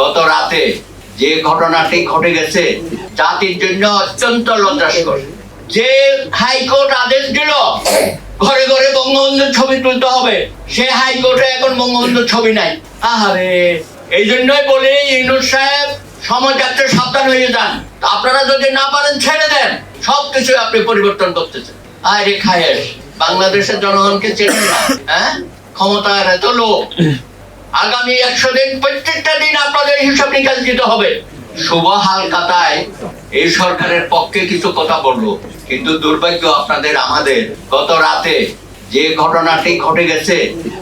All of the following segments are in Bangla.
গত রাতে যে ঘটনাটি ঘটে গেছে, জাতির জন্য অত্যন্ত লজ্জাস্কর। যে হাইকোর্ট আদেশ দিল, ঘরে ঘরে বঙ্গবন্ধুর ছবি তুলতে হবে, সে হাইকোর্টে এখন বঙ্গবন্ধুর ছবি নাই। আহারে, এই জন্যই বলি ইনুর সাহেব সমাজযাত্রে সাবধান হয়ে যান। আপনারা যদি না পারেন, ছেড়ে দেন। সব কিছু আপনি পরিবর্তন করতেছেন। আরে খায়েশ, বাংলাদেশের জনগণকে চেনেন না হ্যাঁ? ক্ষমতার এত লোক। আগামী একশো দিন, প্রত্যেকটা দিন আপনাদের হিসাব নিকাশ দিতে হবে। শুভ হালকাতায় এই সরকারের পক্ষে কিছু কথা বলব। কিন্তু দুর্ভাগ্য আপনাদের, আমাদের, গত রাতে যে ঘটনাটি ঘটে গেছে,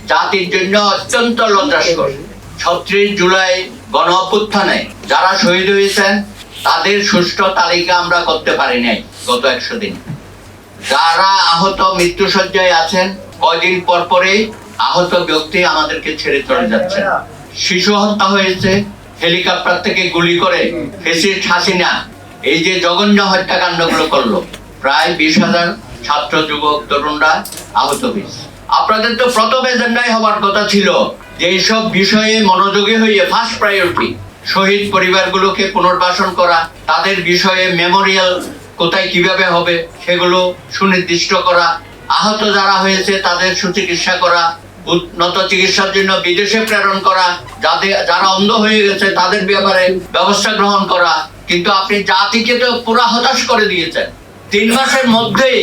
জাতির জন্য অত্যন্ত লজ্জাস্কর। ছত্রিশ জুলাই গণ অভ্যুত্থানে যারা শহীদ হয়েছেন, তাদের সুষ্ঠু তালিকা আমরা করতে পারি নাই গত একশো দিন। যারা আহত মৃত্যুসজ্জায় আছেন, কয়দিন পর পরেই আহত ব্যক্তি আমাদেরকে ছেড়ে চলে যাচ্ছে শিশু হত্যা হয়েছে, হেলিকপ্টার থেকে গুলি করে ফেসিস্ট হাসিনা এই যে জঘন্য হত্যাকাণ্ডগুলো করল, প্রায় বিশ হাজার ছাত্র যুবক, তরুণরা আহত হয়েছে। আপনাদের তো প্রথম এজেন্ডায় হওয়ার কথা ছিল যে এইসব বিষয়ে মনোযোগী হয়ে ফার্স্ট প্রায়োরিটি শহীদ পরিবারগুলোকে পুনর্বাসন করা, তাদের বিষয়ে মেমোরিয়াল কোথায় কীভাবে হবে, সেগুলো সুনির্দিষ্ট করা, আহত যারা হয়েছে তাদের সুচিকিৎসা করা উন্নত চিকিৎসার জন্য বিদেশে প্রেরণ করা, যাদের, যারা অন্ধ হয়ে গেছে, তাদের ব্যাপারে ব্যবস্থা গ্রহণ করা। কিন্তু আপনি জাতিকে তো পুরা হতাশ করে দিয়েছেন। তিন মাসের মধ্যেই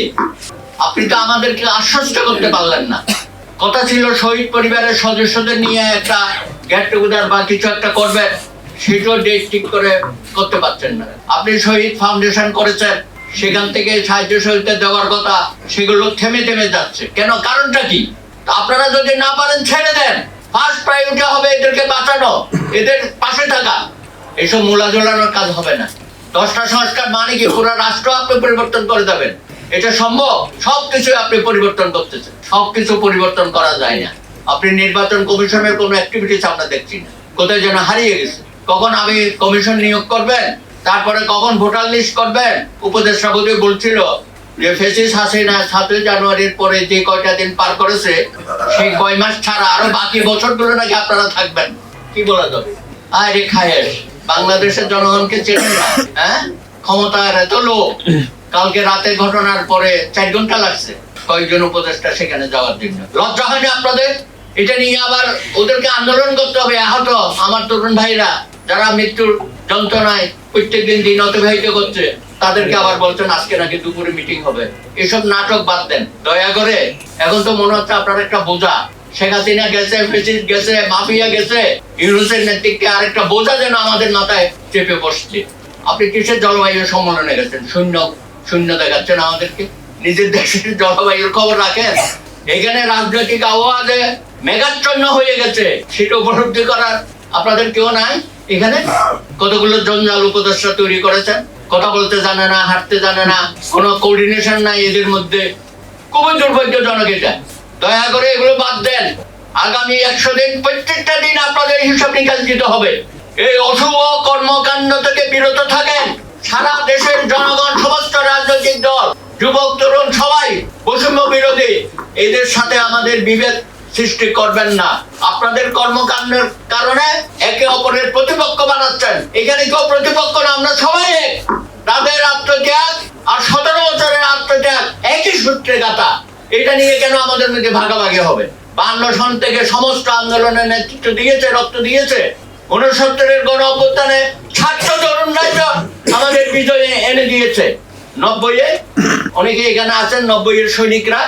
আপনি তো আমাদেরকে আশ্বস্ত করতে পারলেন না। কথা ছিল শহীদ পরিবারের সদস্যদের নিয়ে একটা গেট টুগেদার বা কিছু একটা করবেন, সেটাও ডেট ঠিক করে করতে পারছেন না। আপনি শহীদ ফাউন্ডেশন করেছেন, সেখান থেকে সাহায্য সহিত দেওয়ার কথা, সেগুলো থেমে থেমে যাচ্ছে। কেন? কারণটা কি? আপনারা যদি না পারেন, ছেড়ে দেন। ফার্স্ট প্রায়োরিটি হবে এদেরকে বাঁচানো, এদের পাশে থাকা। এসব মূলা ঝোলানোর কাজ হবে না। দশটা সংস্কার মানে কি? পুরো রাষ্ট্র আপনি পরিবর্তন করে দেবেন। এটা সম্ভব? সবকিছু আপনি পরিবর্তন করতেছেন সবকিছু পরিবর্তন করা যায় না। আপনি নির্বাচন কমিশনের কোনো অ্যাক্টিভিটিস আমরা দেখছি না। কোথায় যেন হারিয়ে গেছে। কখন আমি কমিশন নিয়োগ করবেন? তারপরে কখন ভোটার লিস্ট করবেন? উপদেষ্টা বলছিল যে ফেসিস সাতই জানুয়ারির পরে যে কয়টা দিন পার করেছে, সেই কয় মাস ছাড়া বাকি নাকি আপনারা থাকবেন। কি বাংলাদেশের জনগণকে হ্যাঁ? কালকে রাতে ঘটনার পরে চার ঘণ্টা লাগছে কয়েকজন উপদেষ্টা সেখানে যাওয়ার জন্য। লজ্জা হয়নি আপনাদের? এটা নিয়ে আবার ওদেরকে আন্দোলন করতে হবে, আহত আমার তরুণ ভাইরা, যারা মৃত্যুর যন্ত্রণায় প্রত্যেকদিন দিন অতিবাহিত করছে। তাদেরকে আবার বলছেন, আজকে নাকি দুপুরে মিটিং হবে। এসব নাটক বাদ দেন। দয়া করে, এখন তো মনে হচ্ছে আপনার একটা বোঝা। শেখ হাসিনা গেছে গেছে, মাফিয়া গেছে। ইউনুসের নেতৃত্বে বোঝা যেন আমাদের মাথায় চেপে বসছে। আপনি কিসের জলবায়ু সম্মেলনে গেছেন শূন্য শূন্য দেখাচ্ছেন আমাদেরকে? নিজের দেশের জলবায়ুর খবর রাখেন? এখানে রাজনৈতিক আবহাওয়াতে মেঘাচ্ছন্ন হয়ে গেছে। সেটা উপলব্ধি করার আপনাদের কেউ নাই? এখানে কতগুলো জঞ্জাল উপদেষ্টা তৈরি করেছেন? কথা বলতে জানে না, হাঁটতে জানে না, কোনো কোঅর্ডিনেশন নাই এদের মধ্যে। খুবই দুর্ভাগ্যজনক এটা। দয়া করে এগুলো বাদ দেন। আগামী একশো দিন, প্রত্যেকটা দিন আপনাদের হিসাব নিকাশ দিতে হবে। এই অশুভ কর্মকাণ্ড থেকে বিরত থাকেন। সারা দেশের জনগণ, সমস্ত রাজনৈতিক দল, যুবক, তরুণ, সবাই বৈষম্য বিরোধী। এদের সাথে আমাদের বিভেদ সৃষ্টি করবেন না। আপনাদের কর্মকাণ্ডের কারণে একে অপরের প্রতিপক্ষ বানাচ্ছেন। এখানে কেউ প্রতিপক্ষ না, আমরা সবাই এক। তাদের আত্মত্যাগ আর সতেরো বছরের আত্মত্যাগ একই সূত্রে গাথা। এটা নিয়ে কেন আমাদের মধ্যে ভাগাভাগি হবে? বান্ন থেকে সমস্ত আন্দোলনের নেতৃত্ব দিয়েছে, রক্ত দিয়েছে। উনসত্তরের গণ অভ্যুত্থানে ছাত্র তরুণরাই তো আমাদের বিজয়ে এনে দিয়েছে। নব্বইয়ে? অনেকে এখানে আছেন, নব্বইয়ের সৈনিকরা।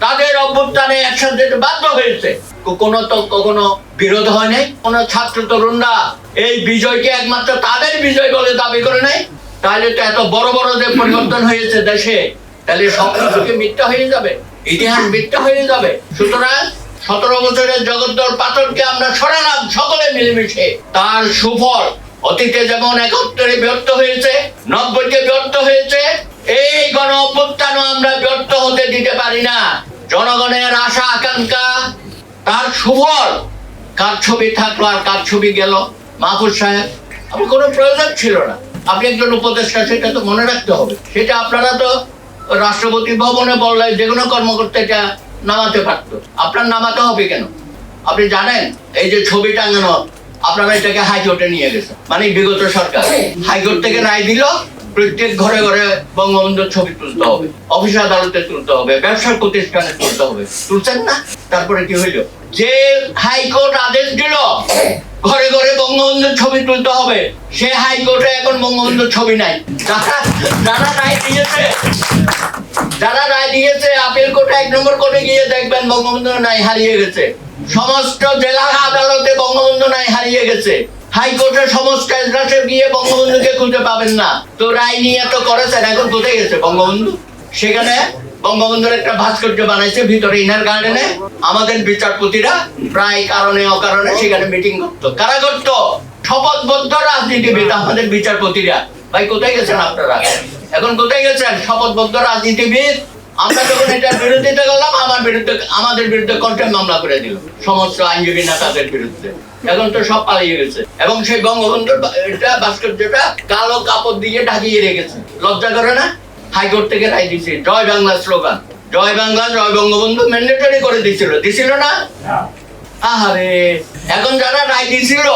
তাদের অভ্যুত্থানে একসাথে যেতে বাধ্য হয়েছে। কো- কোনো তো কখনো বিরোধ হয় নাই, কোন ছাত্র তরুণরা এই বিজয়কে একমাত্র তাদের বিজয় বলে দাবি করে নাই। তাহলে তো এত বড় বড় যে পরিবর্তন হয়েছে দেশে, তাহলে সব কিছুকে মিথ্যা হয়ে যাবে, ইতিহাস মিথ্যা হয়ে যাবে। সুতরাং সতেরো বছরের জগদ্দল পাথরকে আমরা সরালাম সকলে মিলেমিশে। তার সুফল অতীতে যেমন একাত্তরে ব্যর্থ হয়েছে নব্বইতে ব্যর্থ হয়েছে, এই গণ অভ্যুত্থানও আমরা ব্যর্থ হতে দিতে পারি না। জনগণের আশা আকাঙ্ক্ষা তার সুফল। কার ছবি থাকল আর কার ছবি গেল? মাহফুজ সাহেব আমি কোনো প্রয়োজন ছিল না। আপনি একজন উপদেষ্টা সেটা তো মনে রাখতে হবে। সেটা আপনারা তো রাষ্ট্রপতি ভবনে বললে যে কোনো কর্মকর্তা এটা নামাতে পারতো। আপনার নামাতে হবে কেন? আপনি জানেন এই যে ছবি টাঙানো আপনারা এটাকে হাইকোর্টে নিয়ে গেছে মানে বিগত সরকার। হাইকোর্ট থেকে রায় দিল প্রত্যেক ঘরে ঘরে বঙ্গবন্ধুর ছবি তুলতে হবে, অফিস আদালতে তুলতে হবে, ব্যবসার প্রতিষ্ঠানে তুলতে হবে। তুলছেন না? তারপরে কি হইল? যে হাইকোর্ট আদেশ দিল, ঘরে ঘরে বঙ্গবন্ধুর ছবি তুলতে হবে, সে হাইকোর্টে এখন বঙ্গবন্ধুর ছবি নাই। যারা রায় দিয়েছে, যারা রায় দিয়েছে, আপিল কোর্টে এক নম্বর কোর্টে গিয়ে দেখবেন বঙ্গবন্ধু নাই হারিয়ে গেছে। সমস্ত জেলা আদালতে বঙ্গবন্ধু নাই হারিয়ে গেছে। হাইকোর্টের সমস্ত এজলাসে গিয়ে বঙ্গবন্ধুকে খুঁজে পাবেন না। তো রায় নিয়ে তো করেছেন, এখন কোথায় গেছে বঙ্গবন্ধু? সেখানে বঙ্গবন্ধুর একটা ভাস্কর্য বানাইছে, ভিতরে ইনার গার্ডেনে আমাদের বিচারপতিরা প্রায় কারণে অকারণে সেখানে মিটিং করতো। কারা করতো? শপথবদ্ধ রাজনীতিবিদ আমাদের বিচারপতিরা। ভাই, কোথায় গেছেন আপনারা? এখন কোথায় গেছেন? শপথবদ্ধ রাজনীতিবিদ? আমরা যখন এটার বিরোধিতা করলাম, আমার বিরুদ্ধে, আমাদের বিরুদ্ধে কন্টেম মামলা করে দিল। সমস্ত আইনজীবী নেতাদের বিরুদ্ধে। এখন তো সব পালিয়ে গেছে। এবং সেই বঙ্গবন্ধুর এটা ভাস্কর্যটা কালো কাপড় দিয়ে ঢাকিয়ে রেখেছে। লজ্জা করে না? হাইকোর্ট থেকে রায় দিছে জয় বাংলা স্লোগান। জয় বাংলা জয় বঙ্গবন্ধু ম্যান্ডেটরি করে দিছিল দিছিল না? আহারে এখন যারা রায় দিছিল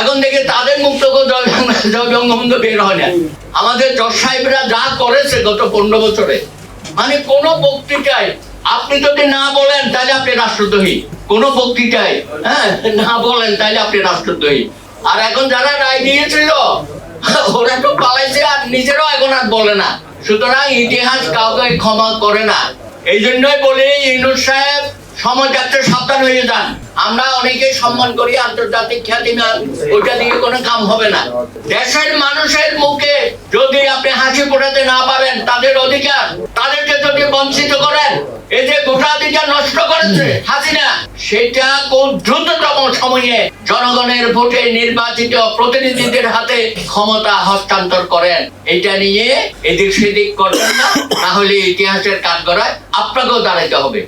এখন দেখে তাদের মুখ থেকে জয় বাংলা জয় বঙ্গবন্ধু বের হয় না। আমাদের জজ সাহেবরা যা করেছে গত পনেরো বছরে মানে কোন বক্তৃতায় আপনি যদি না বলেন, তাহলে আপনি রাষ্ট্রদ্রোহী। কোন বক্তৃতায় হ্যাঁ না বলেন, তাহলে আপনি রাষ্ট্রদ্রোহী। আর এখন যারা রায় দিয়েছিল, ওরা তো পালাইছে আর নিজেরও এখন আর বলে না। সুতরাং ইতিহাস কাউকে ক্ষমা করে না। এই জন্যই বলি ইনুর সাহেব সময় যাত্রা সাবধান হয়ে যান। আমরা অনেকেই সম্মান করি, আন্তর্জাতিক খ্যাতিমান ওইটা দিয়ে কোনো কাম হবে না। দেশের মানুষের মুখে যদি আপনি হাসি ফোটাতে না পারেন, তাদের অধিকার, তাদেরকে যদি বঞ্চিত করেন, এই যে ভোটাধিকার নষ্ট করেছে হাসিনা, সেটা খুব দ্রুততম সময়ে জনগণের ভোটে নির্বাচিত প্রতিনিধিদের হাতে ক্ষমতা হস্তান্তর করেন। এটা নিয়ে এদিক সেদিক করবেন না তাহলে ইতিহাসের কাঠগড়ায় আপনাকেও দাঁড়াইতে হবে।